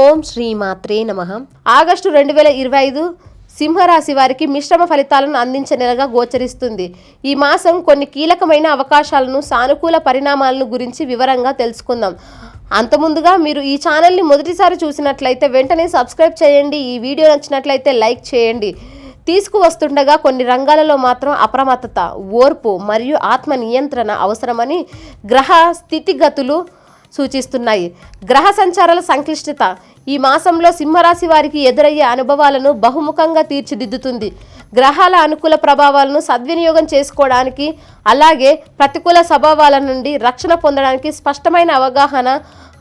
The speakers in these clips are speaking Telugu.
ఓం శ్రీ మాత్రే నమ. ఆగస్టు రెండు వేల ఇరవై ఐదు సింహరాశి వారికి మిశ్రమ ఫలితాలను అందించే నెలగా గోచరిస్తుంది. ఈ మాసం కొన్ని కీలకమైన అవకాశాలను సానుకూల పరిణామాలను గురించి వివరంగా తెలుసుకుందాం. అంత ముందుగా మీరు ఈ ఛానల్ని మొదటిసారి చూసినట్లయితే వెంటనే సబ్స్క్రైబ్ చేయండి. ఈ వీడియో నచ్చినట్లయితే లైక్ చేయండి. తీసుకువస్తుండగా కొన్ని రంగాలలో మాత్రం అప్రమత్తత ఓర్పు మరియు ఆత్మ నియంత్రణ అవసరమని గ్రహ స్థితిగతులు సూచిస్తున్నాయి. గ్రహ సంచారాల సంక్లిష్టత ఈ మాసంలో సింహరాశి వారికి ఎదురయ్యే అనుభవాలను బహుముఖంగా తీర్చిదిద్దుతుంది. గ్రహాల అనుకూల ప్రభావాలను సద్వినియోగం చేసుకోవడానికి అలాగే ప్రతికూల స్వభావాల నుండి రక్షణ పొందడానికి స్పష్టమైన అవగాహన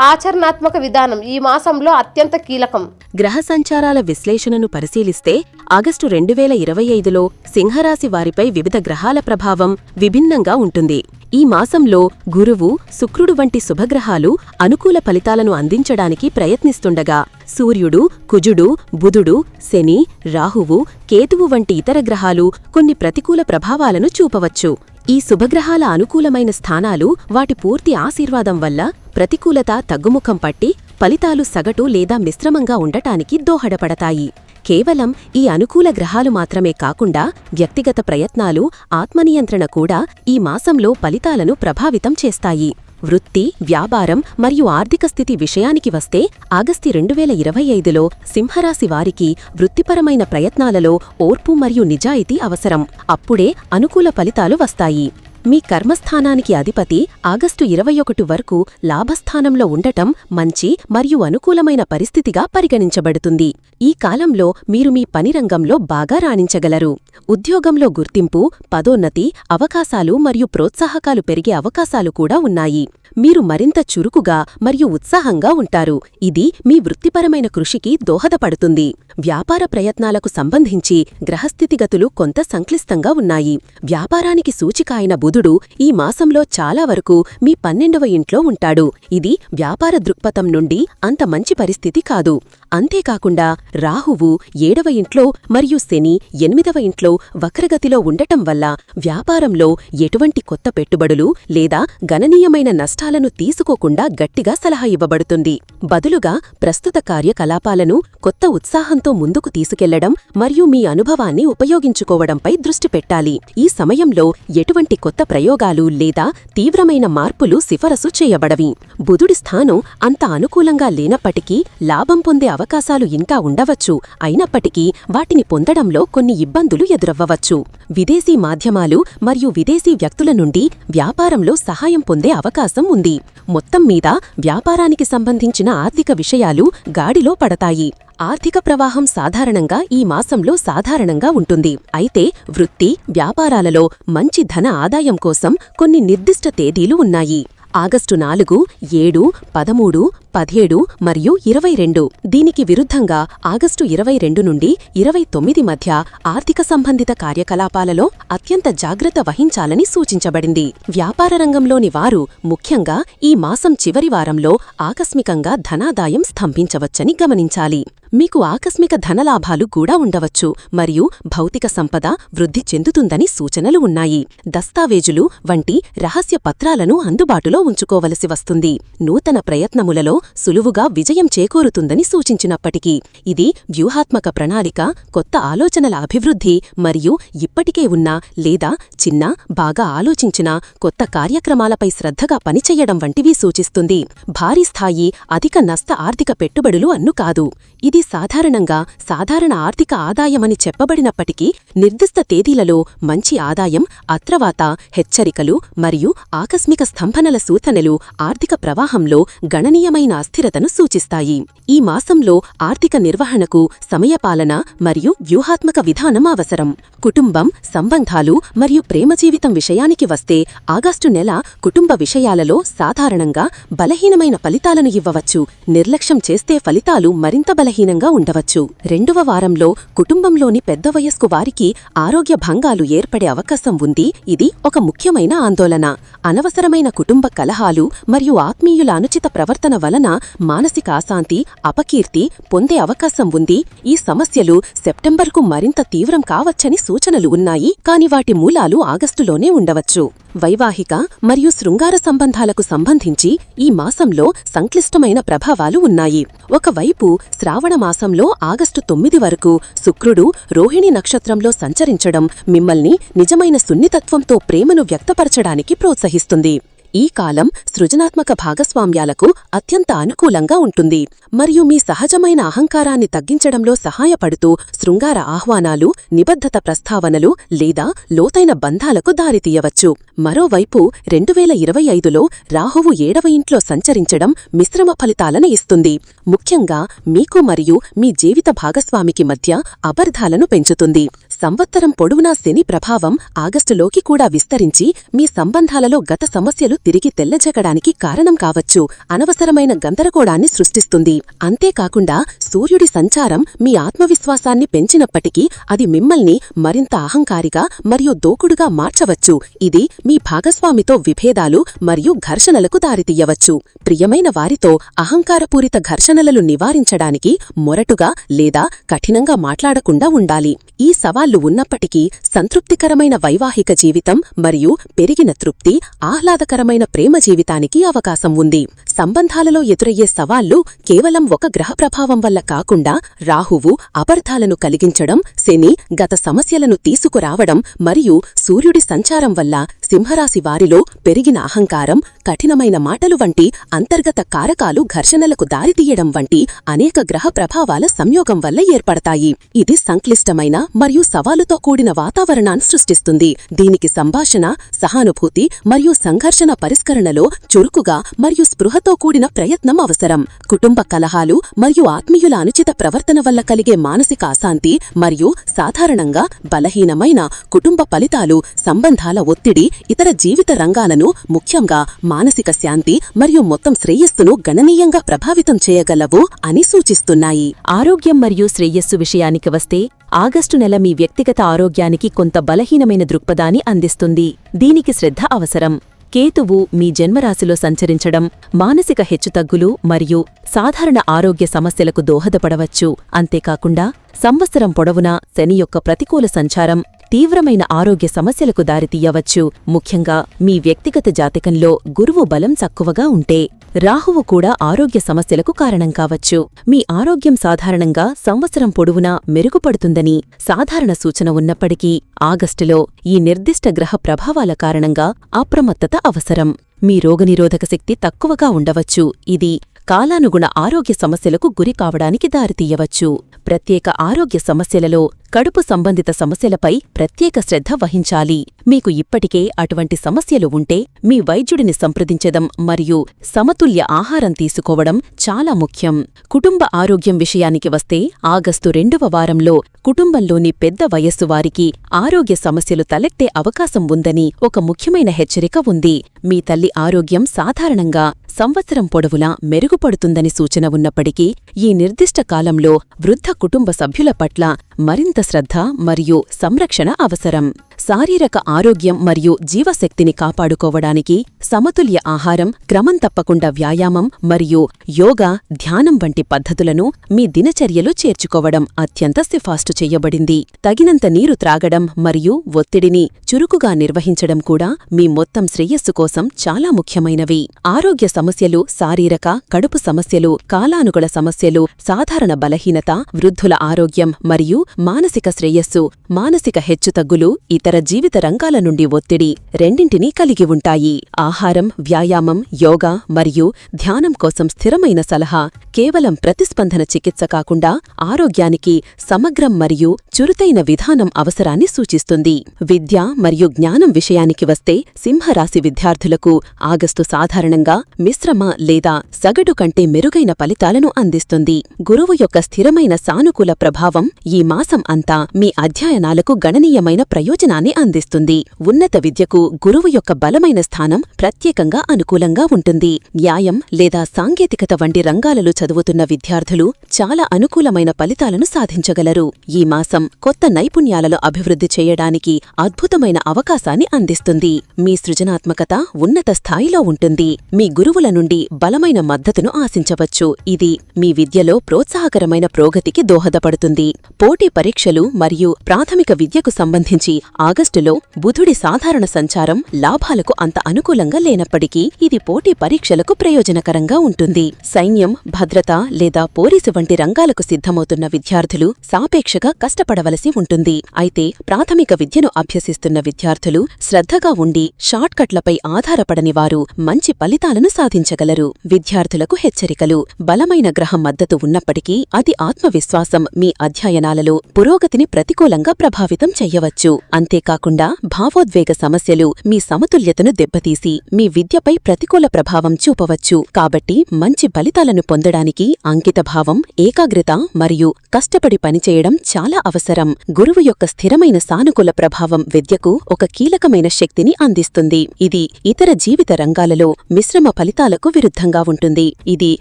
ఆచరణాత్మక విధానం ఈ మాసంలో అత్యంత కీలకం. గ్రహ సంచారాల విశ్లేషణను పరిశీలిస్తే ఆగస్టు రెండు వేల ఇరవై ఐదులో సింహరాశి వారిపై వివిధ గ్రహాల ప్రభావం విభిన్నంగా ఉంటుంది. ఈ మాసంలో గురువు శుక్రుడు వంటి శుభగ్రహాలు అనుకూల ఫలితాలను అందించడానికి ప్రయత్నిస్తుండగా సూర్యుడు కుజుడు బుధుడు శని రాహువు కేతువు వంటి ఇతర గ్రహాలు కొన్ని ప్రతికూల ప్రభావాలను చూపవచ్చు. ఈ శుభగ్రహాల అనుకూలమైన స్థానాలు వాటి పూర్తి ఆశీర్వాదం వల్ల ప్రతికూలత తగ్గుముఖం పట్టి ఫలితాలు సగటు లేదా మిశ్రమంగా ఉండటానికి దోహదపడతాయి. కేవలం ఈ అనుకూల గ్రహాలు మాత్రమే కాకుండా వ్యక్తిగత ప్రయత్నాలు ఆత్మనియంత్రణ కూడా ఈ మాసంలో ఫలితాలను ప్రభావితం చేస్తాయి. వృత్తి వ్యాపారం మరియు ఆర్థిక స్థితి విషయానికి వస్తే ఆగస్తి రెండు వేల ఇరవై ఐదులో సింహరాశి వారికి వృత్తిపరమైన ప్రయత్నాలలో ఓర్పు మరియు నిజాయితీ అవసరం. అప్పుడే అనుకూల ఫలితాలు వస్తాయి. మీ కర్మస్థానానికి అధిపతి ఆగస్టు ఇరవై ఒకటి వరకు లాభస్థానంలో ఉండటం మంచి మరియు అనుకూలమైన పరిస్థితిగా పరిగణించబడుతుంది. ఈ కాలంలో మీరు మీ పని రంగంలో బాగా రాణించగలరు. ఉద్యోగంలో గుర్తింపు పదోన్నతి అవకాశాలు మరియు ప్రోత్సాహకాలు పెరిగే అవకాశాలు కూడా ఉన్నాయి. మీరు మరింత చురుకుగా మరియు ఉత్సాహంగా ఉంటారు. ఇది మీ వృత్తిపరమైన కృషికి దోహదపడుతుంది. వ్యాపార ప్రయత్నాలకు సంబంధించి గ్రహస్థితిగతులు కొంత సంక్లిష్టంగా ఉన్నాయి. వ్యాపారానికి సూచిక అయిన బుధుడు ఈ మాసంలో చాలా వరకు మీ పన్నెండవ ఇంట్లో ఉంటాడు. ఇది వ్యాపార దృక్పథం నుండి అంత మంచి పరిస్థితి కాదు. అంతేకాకుండా రాహువు ఏడవ ఇంట్లో మరియు శని ఎనిమిదవ ఇంట్లో వక్రగతిలో ఉండటం వల్ల వ్యాపారంలో ఎటువంటి కొత్త పెట్టుబడులు లేదా గణనీయమైన నష్టాలను తీసుకోకుండా గట్టిగా సలహా ఇవ్వబడుతుంది. బదులుగా ప్రస్తుత కార్యకలాపాలను కొత్త ఉత్సాహంతో ముందుకు తీసుకెళ్ళడం మరియు మీ అనుభవాన్ని ఉపయోగించుకోవడంపై దృష్టి పెట్టాలి. ఈ సమయంలో ఎటువంటి కొత్త ప్రయోగాలు లేదా తీవ్రమైన మార్పులు సిఫరసు చేయబడవి. బుధుడి స్థానం అంత అనుకూలంగా లేనప్పటికీ లాభం పొందే అవకాశాలు ఇంకా ఉండవచ్చు. అయినప్పటికీ వాటిని పొందడంలో కొన్ని ఇబ్బందులు ఎదురవ్వవచ్చు. విదేశీ మాధ్యమాలు మరియు విదేశీ వ్యక్తుల నుండి వ్యాపారంలో సహాయం పొందే అవకాశం ఉంది. మొత్తం మీద వ్యాపారానికి సంబంధించిన ఆర్థిక విషయాలు గాడిలో పడతాయి. ఆర్థిక ప్రవాహం సాధారణంగా ఈ మాసంలో సాధారణంగా ఉంటుంది. అయితే వృత్తి వ్యాపారాలలో మంచి ధన ఆదాయం కోసం కొన్ని నిర్దిష్ట తేదీలు ఉన్నాయి. ఆగస్టు నాలుగు ఏడు పదమూడు పదిహేడు మరియు ఇరవై రెండు. దీనికి విరుద్ధంగా ఆగస్టు ఇరవై రెండు నుండి ఇరవై తొమ్మిది మధ్య ఆర్థిక సంబంధిత కార్యకలాపాలలో అత్యంత జాగ్రత్త వహించాలని సూచించబడింది. వ్యాపార రంగంలోని వారు ముఖ్యంగా ఈ మాసం చివరి వారంలో ఆకస్మికంగా ధనాదాయం స్తంభించవచ్చని గమనించాలి. మీకు ఆకస్మిక ధనలాభాలు కూడా ఉండవచ్చు మరియు భౌతిక సంపద వృద్ధి చెందుతుందని సూచనలు ఉన్నాయి. దస్తావేజులు వంటి రహస్య పత్రాలను అందుబాటులో ఉంచుకోవలసి వస్తుంది. నూతన ప్రయత్నములలో సులువుగా విజయం చేకూరుతుందని సూచించినప్పటికీ ఇది వ్యూహాత్మక ప్రణాళిక కొత్త ఆలోచనల అభివృద్ధి మరియు ఇప్పటికే ఉన్న లేదా చిన్న బాగా ఆలోచించిన కొత్త కార్యక్రమాలపై శ్రద్ధగా పనిచేయడం వంటివి సూచిస్తుంది. భారీ స్థాయి అధిక నష్ట ఆర్థిక పెట్టుబడులు అన్ను కాదు. ఇది సాధారణంగా సాధారణ ఆర్థిక ఆదాయమని చెప్పబడినప్పటికీ నిర్దిష్ట తేదీలలో మంచి ఆదాయం అత్రవాత హెచ్చరికలు మరియు ఆకస్మిక స్తంభనల సూచనలు ఆర్థిక ప్రవాహంలో గణనీయమైన అస్థిరతను సూచిస్తాయి. ఈ మాసంలో ఆర్థిక నిర్వహణకు సమయపాలన మరియు వ్యూహాత్మక విధానం అవసరం. కుటుంబం సంబంధాలు మరియు ప్రేమ జీవితం విషయానికి వస్తే ఆగస్టు నెల కుటుంబ విషయాలలో సాధారణంగా బలహీనమైన ఫలితాలను ఇవ్వవచ్చు. నిర్లక్ష్యం చేస్తే ఫలితాలు మరింత బలహీనంగా ఆరోగ్యకరంగా ఉండవచ్చు. రెండవ వారంలో కుటుంబంలోని పెద్ద వయస్కు వారికి ఆరోగ్య భంగాలు ఏర్పడే అవకాశం ఉంది. ఇది ఒక ముఖ్యమైన ఆందోళన. అనవసరమైన కుటుంబ కలహాలు మరియు ఆత్మీయుల అనుచిత ప్రవర్తన వలన మానసిక అశాంతి అపకీర్తి పొందే అవకాశం ఉంది. ఈ సమస్యలు సెప్టెంబర్కు మరింత తీవ్రం కావచ్చని సూచనలు ఉన్నాయి. కాని వాటి మూలాలు ఆగస్టులోనే ఉండవచ్చు. వైవాహిక మరియు శృంగార సంబంధాలకు సంబంధించి ఈ మాసంలో సంక్లిష్టమైన ప్రభావాలు ఉన్నాయి. ఒకవైపు శ్రావణ మాసంలో ఆగస్టు తొమ్మిది వరకు శుక్రుడు రోహిణి నక్షత్రంలో సంచరించడం మిమ్మల్ని నిజమైన సున్నితత్వంతో ప్రేమను వ్యక్తపరచడానికి ప్రోత్సహిస్తుంది. ఈ కాలం సృజనాత్మక భాగస్వామ్యాలకు అత్యంత అనుకూలంగా ఉంటుంది. మరియు మీ సహజమైన అహంకారాన్ని తగ్గించడంలో సహాయపడుతూ శృంగార ఆహ్వానాలు నిబద్ధత ప్రస్తావనలు లేదా లోతైన బంధాలకు దారితీయవచ్చు. మరోవైపు రెండువేల ఇరవై ఐదులో రాహువు ఏడవ ఇంట్లో సంచరించడం మిశ్రమ ఫలితాలను ఇస్తుంది. ముఖ్యంగా మీకు మరియు మీ జీవిత భాగస్వామికి మధ్య అబర్ధాలను పెంచుతుంది. సంవత్సరం పొడవునా శని ప్రభావం ఆగస్టులోకి కూడా విస్తరించి మీ సంబంధాలలో గత సమస్యలు తిరిగి తెల్లజగడానికి కారణం కావచ్చు. అనవసరమైన గందరగోళాన్ని సృష్టిస్తుంది. అంతేకాకుండా సూర్యుడి సంచారం మీ ఆత్మవిశ్వాసాన్ని పెంచినప్పటికీ అది మిమ్మల్ని మరింత అహంకారిగా మరియు దోకుడుగా మార్చవచ్చు. ఇది మీ భాగస్వామితో విభేదాలు మరియు ఘర్షణలకు దారితీయవచ్చు. ప్రియమైన వారితో అహంకారపూరిత ఘర్షణలను నివారించడానికి మొరటుగా లేదా కఠినంగా మాట్లాడకుండా ఉండాలి. ఈ సవాళ్ళు ఉన్నప్పటికీ సంతృప్తికరమైన వైవాహిక జీవితం మరియు పెరిగిన తృప్తి ఆహ్లాదకరమైన ప్రేమ జీవితానికి అవకాశం ఉంది. సంబంధాలలో ఎదురయ్యే సవాళ్ళు కేవలం ఒక గ్రహ ప్రభావం వల్ల కాకుండా రాహువు అపర్థాలను కలిగించడం శని గత సమస్యలను తీసుకురావడం మరియు సూర్యుడి సంచారం వల్ల సింహరాశి వారిలో పెరిగిన అహంకారం కఠినమైన మాటలు వంటి అంతర్గత కారకాలు ఘర్షణలకు దారితీయడం వంటి అనేక గ్రహ ప్రభావాల సంయోగం వల్ల ఏర్పడతాయి. ఇది సంక్లిష్టమైన మరియు సవాలుతో కూడిన వాతావరణాన్ని సృష్టిస్తుంది. దీనికి సంభాషణ సహానుభూతి మరియు సంఘర్షణ పరిష్కరణలో చురుకుగా మరియు స్పృహతో కూడిన ప్రయత్నం అవసరం. కుటుంబ కలహాలు మరియు ఆత్మీయుల అనుచిత ప్రవర్తన వల్ల కలిగే మానసిక అశాంతి మరియు సాధారణంగా బలహీనమైన కుటుంబ ఫలితాలు సంబంధాల ఒత్తిడి ఇతర జీవిత రంగాలను ముఖ్యంగా మానసిక శాంతి మరియు మొత్తం శ్రేయస్సును గణనీయంగా ప్రభావితం చేయగలవు అని సూచిస్తున్నాయి. ఆరోగ్యం మరియు శ్రేయస్సు విషయానికి వస్తే ఆగస్టు నెల మీ వ్యక్తిగత ఆరోగ్యానికి కొంత బలహీనమైన దృక్పథాన్ని అందిస్తుంది. దీనికి శ్రద్ధ అవసరం. కేతువు మీ జన్మరాశిలో సంచరించడం మానసిక హెచ్చుతగ్గులు మరియు సాధారణ ఆరోగ్య సమస్యలకు దోహదపడవచ్చు. అంతేకాకుండా సంవత్సరం పొడవునా శని యొక్క ప్రతికూల సంచారం తీవ్రమైన ఆరోగ్య సమస్యలకు దారితీయవచ్చు. ముఖ్యంగా మీ వ్యక్తిగత జాతకంలో గురువు బలం తక్కువగా ఉంటే రాహువు కూడా ఆరోగ్య సమస్యలకు కారణం కావచ్చు. మీ ఆరోగ్యం సాధారణంగా సంవత్సరం పొడవునా మెరుగుపడుతుందని సాధారణ సూచన ఉన్నప్పటికీ ఆగస్టులో ఈ నిర్దిష్ట గ్రహ ప్రభావాల కారణంగా అప్రమత్తత అవసరం. మీ రోగనిరోధక శక్తి తక్కువగా ఉండవచ్చు. ఇది కాలానుగుణ ఆరోగ్య సమస్యలకు గురి కావడానికి దారితీయవచ్చు. ప్రత్యేక ఆరోగ్య సమస్యలలో కడుపు సంబంధిత సమస్యలపై ప్రత్యేక శ్రద్ధ వహించాలి. మీకు ఇప్పటికే అటువంటి సమస్యలు ఉంటే మీ వైద్యుడిని సంప్రదించడం మరియు సమతుల్య ఆహారం తీసుకోవడం చాలా ముఖ్యం. కుటుంబ ఆరోగ్యం విషయానికి వస్తే ఆగస్టు రెండవ వారంలో కుటుంబంలోని పెద్ద వయస్సు వారికి ఆరోగ్య సమస్యలు తలెత్తే అవకాశం ఉందని ఒక ముఖ్యమైన హెచ్చరిక ఉంది. మీ తల్లి ఆరోగ్యం సాధారణంగా సంవత్సరం పొడవులా మెరుగుపడుతుందని సూచన ఉన్నప్పటికీ ఈ నిర్దిష్ట కాలంలో వృద్ధ కుటుంబ సభ్యుల పట్ల మరింత శ్రద్ధ మరియు సంరక్షణ అవసరం. శారీరక ఆరోగ్యం మరియు జీవశక్తిని కాపాడుకోవడానికి సమతుల్య ఆహారం క్రమం తప్పకుండా వ్యాయామం మరియు యోగా ధ్యానం వంటి పద్ధతులను మీ దినచర్యలో చేర్చుకోవడం అత్యంత సిఫార్సు చెయ్యబడింది తగినంత నీరు త్రాగడం మరియు ఒత్తిడిని చురుకుగా నిర్వహించడం కూడా మీ మొత్తం శ్రేయస్సు కోసం చాలా ముఖ్యమైనవి. ఆరోగ్య సమస్యలు శారీరక కడుపు సమస్యలు కాలానుగుణ సమస్యలు సాధారణ బలహీనత వృద్ధుల ఆరోగ్యం మరియు మానసిక శ్రేయస్సు మానసిక హెచ్చుతగ్గులు ఇతర జీవిత రంగాల నుండి ఒత్తిడి రెండింటినీ కలిగి ఉంటాయి. ఆహారం వ్యాయామం యోగా మరియు ధ్యానం కోసం స్థిరమైన సలహా కేవలం ప్రతిస్పందన చికిత్స కాకుండా ఆరోగ్యానికి సమగ్రం మరియు చురుతైన విధానం అవసరాన్ని సూచిస్తుంది. విద్య మరియు జ్ఞానం విషయానికి వస్తే సింహరాశి విద్యార్థులకు ఆగస్టు సాధారణంగా మిశ్రమ లేదా సగటు కంటే మెరుగైన ఫలితాలను అందిస్తుంది. గురువు యొక్క స్థిరమైన సానుకూల ప్రభావం ఈ మాసం అంతా మీ అధ్యయనాలకు గణనీయమైన ప్రయోజనం శిక్షణాన్ని అందిస్తుంది. ఉన్నత విద్యకు గురువు యొక్క బలమైన స్థానం ప్రత్యేకంగా అనుకూలంగా ఉంటుంది. న్యాయం లేదా సాంకేతికత వంటి రంగాలలో చదువుతున్న విద్యార్థులు చాలా అనుకూలమైన ఫలితాలను సాధించగలరు. ఈ మాసం కొత్త నైపుణ్యాలలో అభివృద్ధి చేయడానికి అద్భుతమైన అవకాశాన్ని అందిస్తుంది. మీ సృజనాత్మకత ఉన్నత స్థాయిలో ఉంటుంది. మీ గురువుల నుండి బలమైన మద్దతును ఆశించవచ్చు. ఇది మీ విద్యలో ప్రోత్సాహకరమైన ప్రోగతికి దోహదపడుతుంది. పోటీ పరీక్షలు మరియు ప్రాథమిక విద్యకు సంబంధించి ఆగస్టులో బుధుడి సాధారణ సంచారం లాభాలకు అంత అనుకూలంగా లేనప్పటికీ ఇది పోటీ పరీక్షలకు ప్రయోజనకరంగా ఉంటుంది. సైన్యం భద్రత లేదా పోలీసు వంటి రంగాలకు సిద్ధమవుతున్న విద్యార్థులు సాపేక్షగా కష్టపడవలసి ఉంటుంది. అయితే ప్రాథమిక విద్యను అభ్యసిస్తున్న విద్యార్థులు శ్రద్ధగా ఉండి షార్ట్కట్లపై ఆధారపడని వారు మంచి ఫలితాలను సాధించగలరు. విద్యార్థులకు హెచ్చరికలు. బలమైన గ్రహం మద్దతు ఉన్నప్పటికీ అది ఆత్మవిశ్వాసం మీ అధ్యయనాలలో పురోగతిని ప్రతికూలంగా ప్రభావితం చెయ్యవచ్చు అంతేకాకుండా భావోద్వేగ సమస్యలు మీ సమతుల్యతను దెబ్బతీసి మీ విద్యపై ప్రతికూల ప్రభావం చూపవచ్చు. కాబట్టి మంచి ఫలితాలను పొందడానికి అంకితభావం ఏకాగ్రత మరియు కష్టపడి పనిచేయడం చాలా అవసరం. గురువు యొక్క స్థిరమైన సానుకూల ప్రభావం విద్యకు ఒక కీలకమైన శక్తిని అందిస్తుంది. ఇది ఇతర జీవిత రంగాలలో మిశ్రమ ఫలితాలకు విరుద్ధంగా ఉంటుంది. ఇది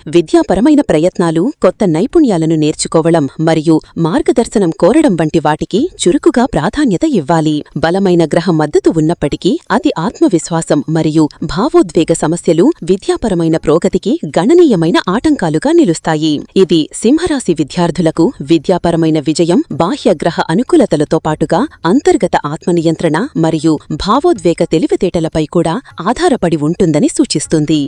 విద్యాపరమైన ప్రయత్నాలు కొత్త నైపుణ్యాలను నేర్చుకోవడం మరియు మార్గదర్శనం కోరడం వంటి వాటికి చురుకుగా ప్రాధాన్యత ఇవ్వాలి. బలమైన గ్రహ మద్దతు ఉన్నప్పటికీ అది ఆత్మవిశ్వాసం మరియు భావోద్వేగ సమస్యలు విద్యాపరమైన ప్రోగతికి గణనీయమైన ఆటంకాలుగా నిలుస్తాయి. ఇది సింహరాశి విద్యార్థులకు విద్యాపరమైన విజయం బాహ్య గ్రహ అనుకూలతలతో పాటుగా అంతర్గత ఆత్మనియంత్రణ మరియు భావోద్వేగ తెలివితేటలపై కూడా ఆధారపడి ఉంటుందని సూచిస్తుంది.